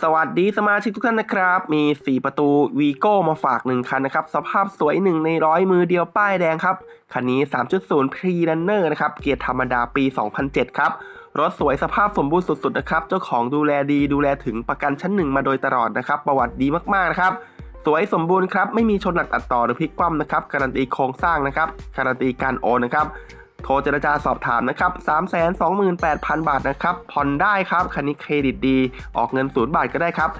สวัสดีสมาชิกทุกท่านนะครับ มี 4 ประตูวีโก้มาฝาก 1 คันนะครับ สภาพสวย 1 ในร้อยมือเดียวป้ายแดงครับ คันนี้ 3.0 Pre Runner นะครับ เกียร์ธรรมดาปี 2007 ครับ รถสวยสภาพสมบูรณ์สุด ๆ นะครับ เจ้าของดูแลดีดูแลถึงประกันชั้นหนึ่งมาโดยตลอดนะครับ ประวัติดีมาก ๆ นะครับ สวยสมบูรณ์ครับ ไม่มีชนหนักตัดต่อหรือพลิกคว่ำนะครับ การันตีโครงสร้างนะครับ การันตีการโอนนะครับ โทรเจรจาสอบถามนะครับ 328,000 บาทนะครับ ผ่อนได้ครับ คันนี้เครดิตดี ออกเงินศูนย์บาทก็ได้ครับ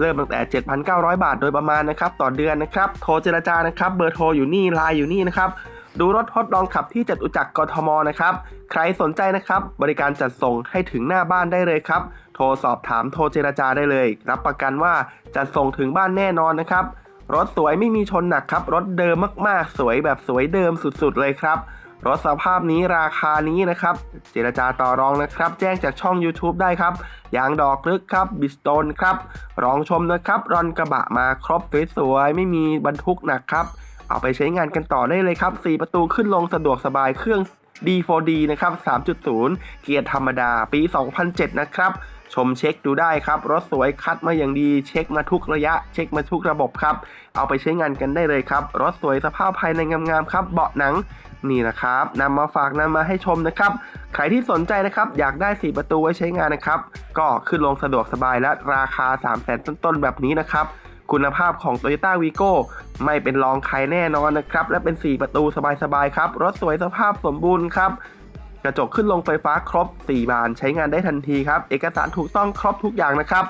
เริ่มตั้งแต่ 7,900 บาทโดยประมาณนะครับ ต่อเดือนนะครับ โทรเจรจานะครับ เบอร์โทรอยู่นี่ ไลน์อยู่นี่นะครับ ดูรถทดลองขับที่จตุจักรกทมนะครับ ใครสนใจนะครับ บริการจัดส่งให้ถึงหน้าบ้านได้เลยครับ โทรสอบถาม โทรเจรจาได้เลย รับประกันว่าจัดส่งถึงบ้านแน่นอนนะครับ รถสวยไม่มีชนหนักครับ รถเดิมมากๆ สวยแบบสวยเดิมสุดๆเลยครับ รถสภาพนี้ราคานี้นะครับ เจรจาต่อรองนะครับ แจ้งจากช่อง YouTube ได้ครับยางดอกลึกครับบิสโตนครับรองชมนะครับรอนกระบะมาครบสวยๆไม่มีบรรทุกหนักครับ เอาไปใช้งานกันต่อได้เลยครับ 4 ประตูขึ้นลงสะดวกสบายเครื่อง D4D นะครับ 3.0 เกียร์ธรรมดาปี 2007 นะครับ ชมเช็คดูได้ครับ รถสวยคัดมาอย่างดีเช็คมาทุกระยะ เช็คมาทุกระบบครับ เอาไปใช้งานกันได้เลยครับ รถสวยสภาพภายในงามๆครับ เบาะหนังนี่นะครับนำมาฝากนำมาให้ชมนะครับ ใครที่สนใจนะครับ อยากได้ 4 ประตูไว้ใช้งานนะครับ ก็ขึ้นลงสะดวกสบายและราคา 3 0 0 0 0 0ต้นๆ แบบนี้นะครับ คุณภาพของ Toyota Vigo ไม่เป็นรองใครแน่นอนนะครับ และเป็น 4 ประตูสบายๆครับ รถสวยสภาพสมบูรณ์ครับ ระจกขึ้นลงไฟฟ้าครบ 4 บานใช้งานได้ทันทีครับ เอกสารถูกต้องครบทุกอย่างนะครับ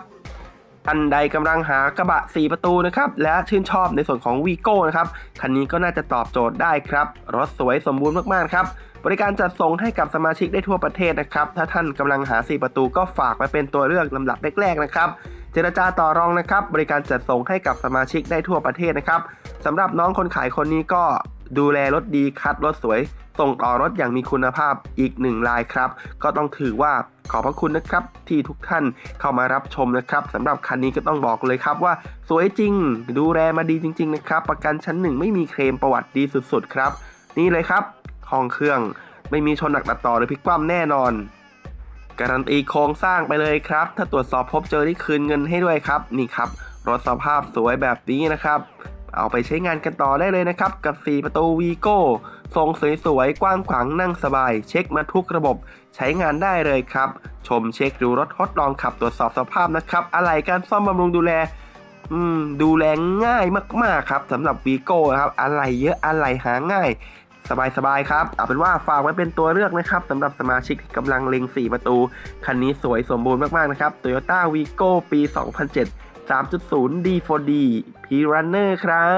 ท่านใดกำลังหากระบะ 4 ประตูนะครับ และชื่นชอบในส่วนของ v ีโก้นะครับ คันนี้ก็น่าจะตอบโจทย์ได้ครับ รถสวยสมบูรณ์มากๆครับ บริการจัดส่งให้กับสมาชิกได้ทั่วประเทศนะครับ ถ้าท่านกำลังหา 4 ประตูก็ฝากไว้เป็นตัวเลือกลำดับแรกๆนะครับ เจรจาต่อรองนะครับ บริการจัดส่งให้กับสมาชิกได้ทั่วประเทศนะครับสำหรับน้องคนขายคนนี้ก็ ดูแลรถดีคัดรถสวย ส่งต่อรถอย่างมีคุณภาพอีกหนึ่งรายครับ ก็ต้องถือว่าขอบพระคุณนะครับ ที่ทุกท่านเข้ามารับชมนะครับสำหรับคันนี้ก็ต้องบอกเลยครับว่า สวยจริง ดูแลมาดีจริง ๆ นะครับ ประกันชั้นหนึ่งไม่มีเคลมประวัติดีสุดๆ ครับ นี่เลยครับห้องเครื่องไม่มีชนหนักตัดต่อหรือพลิกคว่ำแน่นอนการันตีโครงสร้างไปเลยครับ ถ้าตรวจสอบพบเจอที่คืนเงินให้ด้วยครับ นี่ครับ รถสภาพสวยแบบนี้นะครับ เอาไปใช้งานกันต่อได้เลยนะครับ กับ 4 ประตูวีโก้ทรงสวยๆ กว้างขวางนั่งสบาย เช็คมาทุกระบบใช้งานได้เลยครับ ชมเช็คดูรถทดลองขับตรวจสอบสภาพนะครับ อะไรการซ่อมบำรุงดูแลอืมดูแลง่ายมากๆครับสำหรับวีโก้ครับ อะไรเยอะอะไรหาง่าย สบายๆครับ เอาเป็นว่าฝากไว้เป็นตัวเลือกนะครับสำหรับสมาชิกที่กำลังเล็ง 4 ประตู คันนี้สวยสมบูรณ์มากๆนะครับ Toyota Vigo ปี 2007 3.0 D4D P Runner ครับ